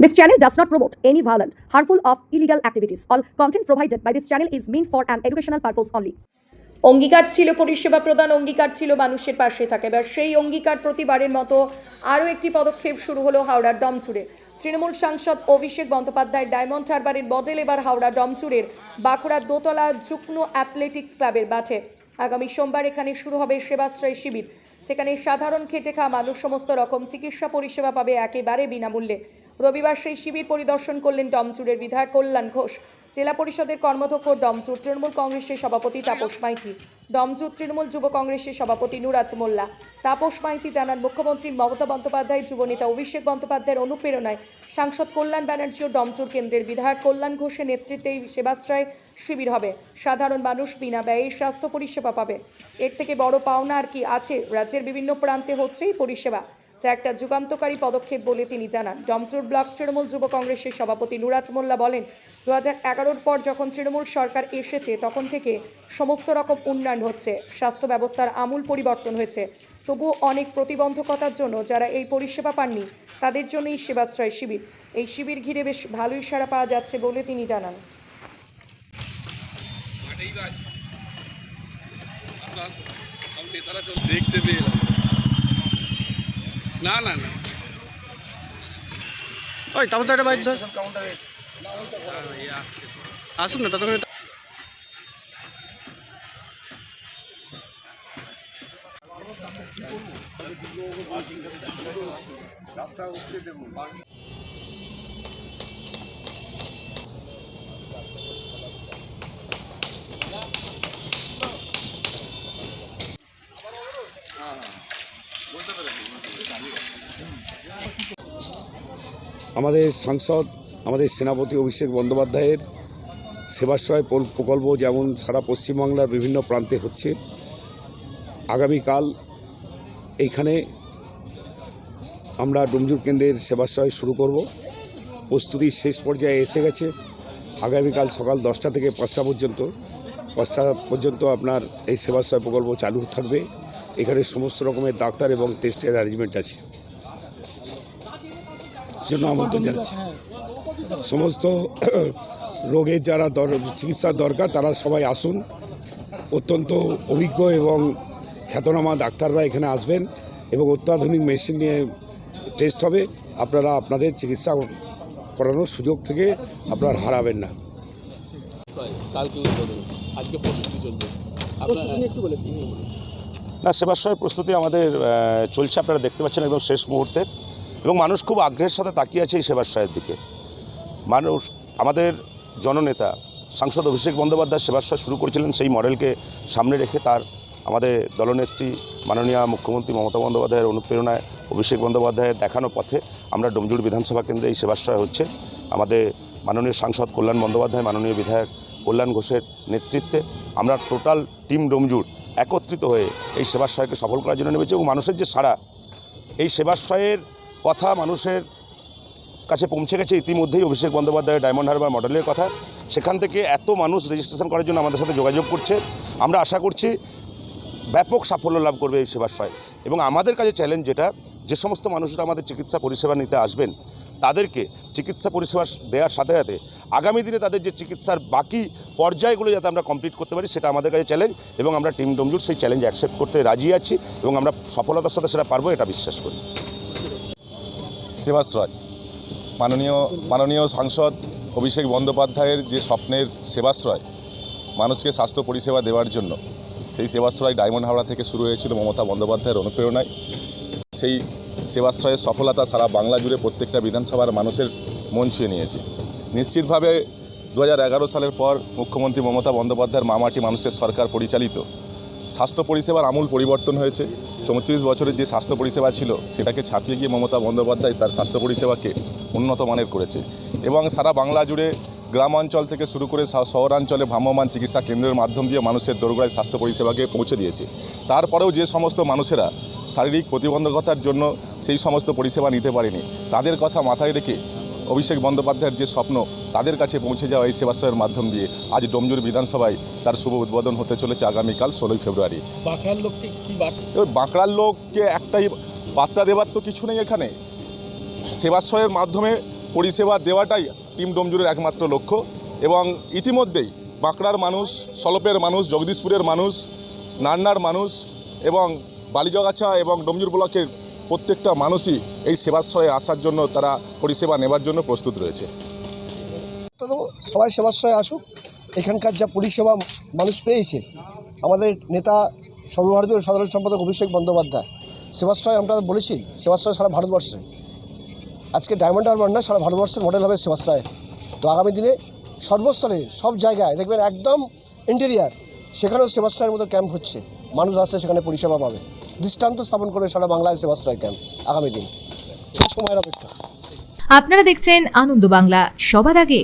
This channel does not promote any violent, harmful, or illegal activities. All content provided by this channel is meant for an educational purpose only. অঙ্গীকার ছিল পরিষেবা প্রদান অঙ্গীকার ছিল মানুষের পাশে থাকে। এবার সেই অঙ্গীকার প্রতিবারের মতো আরও একটি পদক্ষেপ শুরু হলো হাওড়ার ডমচুরে তৃণমূল সাংসদ অভিষেক বন্দ্যোপাধ্যায় ডায়মন্ড হারবারের বদল এবার হাওড়া ডমচুরের বাঁকুড়া দোতলা যুগ্ম অ্যাথলেটিক্স ক্লাবের মাঠে। আগামী সোমবার এখানে শুরু হবে সেবাশ্রয় শিবির। সেখানে সাধারণ খেটে খাওয়া মানুষ সমস্ত রকম চিকিৎসা পরিষেবা পাবে একেবারে বিনামূল্যে। রবিবার সেই শিবির পরিদর্শন করলেন ডমচুরের বিধায়ক কল্যাণ ঘোষ। জেলা পরিষদের কর্মধ্যক্ষ ডমচুর তৃণমূল কংগ্রেসের সভাপতি তাপস মাইতি, ডমচুর তৃণমূল যুব কংগ্রেসের সভাপতি নুরাজ মোল্লা, তাপস মাইতি জানান মুখ্যমন্ত্রী মমতা বন্দ্যোপাধ্যায়, যুবনেতা অভিষেক বন্দ্যোপাধ্যায়ের অনুপ্রেরণায় সাংসদ কল্যাণ ব্যানার্জি ও ডমচুর কেন্দ্রের বিধায়ক কল্যাণ ঘোষের নেতৃত্বে এই সেবাশ্রয় শিবির হবে। সাধারণ মানুষ বিনা ব্যয়ে স্বাস্থ্য পরিষেবা পাবে। এর থেকে বড় পাওনা আর কি আছে? রাজ্যের বিভিন্ন প্রান্তে হচ্ছে এই পরিষেবা। যা একটা যুগান্তকারী পদক্ষেপ বলে তিনি জানান। ডমচুর ব্লক তৃণমূল যুব কংগ্রেসের সভাপতি নুরাজ মোল্লা বলেন দু হাজার পর যখন তৃণমূল সরকার এসেছে, তখন থেকে সমস্ত রকম উন্নয়ন হচ্ছে, স্বাস্থ্য ব্যবস্থার আমূল পরিবর্তন হয়েছে। তবুও অনেক প্রতিবন্ধকতার জন্য যারা এই পরিষেবা পাননি, তাদের জন্য এই সেবাশ্রয় শিবির। এই শিবির ঘিরে বেশ ভালোই সাড়া পাওয়া যাচ্ছে বলে তিনি জানান। দেখতে না না না। ওই তারপর তো একটা বাইক ধর। এ। আসছে ততক্ষণ আসুন না ততক্ষণ আমাদের সাংসদ, আমাদের সেনাপতি অভিষেক বন্দ্যোপাধ্যায়ের সেবাশ্রয় প্রকল্প যেমন সারা পশ্চিমবাংলার বিভিন্ন প্রান্তে হচ্ছে। আগামীকাল এইখানে আমরা ডুমজুর কেন্দ্রের সেবাশ্রয় শুরু করব। প্রস্তুতির শেষ পর্যায়ে এসে গেছে। আগামীকাল সকাল দশটা থেকে পাঁচটা পর্যন্ত পাঁচটা পর্যন্ত আপনার এই সেবাশ্রয় প্রকল্প চালু থাকবে। এখানে সমস্ত রকমের ডাক্তার এবং টেস্টের অ্যারেঞ্জমেন্ট আছে। জন্য আমন্ত্রণ জানাচ্ছি। সমস্ত রোগের যারা দর- চিকিৎসার দরকার তারা সবাই আসুন। অত্যন্ত অভিজ্ঞ এবং খ্যাতনামা ডাক্তাররা এখানে আসবেন এবং অত্যাধুনিক মেশিন নিয়ে টেস্ট হবে। আপনারা আপনাদের চিকিৎসা করানোর সুযোগ থেকে আপনারা হারাবেন না। প্রায় কালকে আজকে প্রস্তুতি চলবে। একটু বলে না সেবাশ্রয়ের প্রস্তুতি আমাদের চলছে। আপনারা দেখতে পাচ্ছেন একদম শেষ মুহূর্তে। এবং মানুষ খুব আগ্রহের সাথে তাকিয়ে আছে এই সেবাশ্রয়ের দিকে। মানুষ, আমাদের জননেতা, সাংসদ অভিষেক বন্দ্যোপাধ্যায় সেবাশ্রয় শুরু করেছিলেন সেই মডেলকে সামনে রেখে তার আমাদের দলনেত্রী, মাননীয় মুখ্যমন্ত্রী মমতা বন্দ্যোপাধ্যায়ের অনুপ্রেরণায় অভিষেক বন্দ্যোপাধ্যায়ের দেখানো পথে আমরা ডোমজুড় বিধানসভা কেন্দ্রে এই সেবাশ্রয় হচ্ছে আমাদের মাননীয় সাংসদ কল্যাণ বন্দ্যোপাধ্যায়, মাননীয় বিধায়ক কল্যাণ ঘোষের নেতৃত্বে আমরা টোটাল টিম ডোমজুড় একত্রিত হয়ে এই সেবাশ্রয়কে সফল করার জন্য নেমেছি এবং মানুষের যে সাড়া, এই সেবাশ্রয়ের কথা মানুষের কাছে পৌঁছে গেছে, ইতিমধ্যেই অভিষেক বন্দ্যোপাধ্যায়ের ডায়মন্ড হারবার মডেলের কথা। সেখান থেকে এত মানুষ রেজিস্ট্রেশন করার জন্য আমাদের সাথে যোগাযোগ করছে। আমরা আশা করছি ব্যাপক সাফল্য লাভ করবে এই সেবাশ্রয় এবং আমাদের কাছে চ্যালেঞ্জ যেটা, যে সমস্ত মানুষরা আমাদের চিকিৎসা পরিষেবা নিতে আসবেন, তাদেরকে চিকিৎসা পরিষেবা দেওয়ার সাথে সাথে আগামী দিনে তাদের যে চিকিৎসার বাকি পর্যায়গুলো যাতে আমরা কমপ্লিট করতে পারি, সেটা আমাদের কাছে চ্যালেঞ্জ এবং আমরা টিম ডমজুর সেই চ্যালেঞ্জ অ্যাকসেপ্ট করতে রাজি আছি এবং আমরা সফলতার সাথে সেটা পারব, এটা বিশ্বাস করি। সেবাশ্রয়। মাননীয় মাননীয় সাংসদ অভিষেক বন্দ্যোপাধ্যায়ের যে স্বপ্নের সেবাশ্রয়, মানুষকে স্বাস্থ্য পরিষেবা দেওয়ার জন্য, সেই সেবাশ্রয় ডায়মন্ড হাওড়া থেকে শুরু হয়েছিল মমতা বন্দ্যোপাধ্যায়ের অনুপ্রেরণায়। সেই সেবাশ্রয়ের সফলতা সারা বাংলা জুড়ে প্রত্যেকটা বিধানসভার মানুষের মন ছুঁয়ে নিয়েছে। নিশ্চিতভাবে দু হাজার এগারো সালের পর মুখ্যমন্ত্রী মমতা বন্দ্যোপাধ্যায়ের মামাটি মানুষের সরকার পরিচালিত। স্বাস্থ্য পরিষেবার আমূল পরিবর্তন হয়েছে। চৌত্রিশ বছরের যে স্বাস্থ্য পরিষেবা ছিল, সেটাকে ছাপিয়ে গিয়ে মমতা বন্দ্যোপাধ্যায় তার স্বাস্থ্য পরিষেবাকে উন্নত মানের করেছে। এবং সারা বাংলা জুড়ে গ্রাম অঞ্চল থেকে শুরু করে শহরাঞ্চলে ভ্রাম্যমাণ চিকিৎসা কেন্দ্রের মাধ্যম দিয়ে মানুষের দোরগোড়ায় স্বাস্থ্য পরিষেবাকে পৌঁছে দিয়েছে। তারপরেও যে সমস্ত মানুষেরা শারীরিক প্রতিবন্ধকতার জন্য সেই সমস্ত পরিষেবা নিতে পারেনি, তাদের কথা মাথায় রেখে অভিষেক বন্দ্যোপাধ্যায়ের যে স্বপ্ন তাদের কাছে পৌঁছে যাওয়া এই সেবাশ্রয়ের মাধ্যম দিয়ে আজ ডোমজুর বিধানসভায় তার শুভ উদ্বোধন হতে চলেছে আগামীকাল ষোলোই ফেব্রুয়ারি। বাঁকড়ার লোককে কি বাঁকড়ার লোককে একটাই বার্তা দেবার তো কিছু নেই এখানে। সেবাশ্রয়ের মাধ্যমে পরিষেবা দেওয়াটাই টিম ডোমজুরের একমাত্র লক্ষ্য এবং ইতিমধ্যেই বাঁকড়ার মানুষ সলপের মানুষ জগদীশপুরের মানুষ নান্নার মানুষ এবং বালিজগাছা এবং ডোমজুর ব্লকের প্রত্যেকটা মানুষই এই সেবাশ্রয়ে আসার জন্য, তারা পরিষেবা নেবার জন্য প্রস্তুত রয়েছে। সবাই সেবাশ্রয়ে আসুক। এখানকার যা পরিষেবা মানুষ পেয়েছে, আমাদের নেতা সর্বভারতীয় সাধারণ সম্পাদক অভিষেক বন্দ্যোপাধ্যায়, সেবাশ্রয় আমরা বলেছি, সেবাশ্রয় সারা ভারতবর্ষে। আজকে ডায়মন্ড হারবার না, সারা ভারতবর্ষের মডেল হবে সেবাশ্রয়। তো আগামী দিনে সর্বস্তরে, সব জায়গায়, দেখবেন একদম ইন্টেরিয়ার সেখানেও সেবাশ্রয়ের মতো ক্যাম্প হচ্ছে। মানুষ আসছে সেখানে পরিষেবা পাবে। দৃষ্টান্ত স্থাপন করবে সারা বাংলায় সেবাশ্রয় ক্যাম্প আগামী দিন। সময়ের অপেক্ষা। আপনারা দেখছেন আনন্দ বাংলা। সবার আগে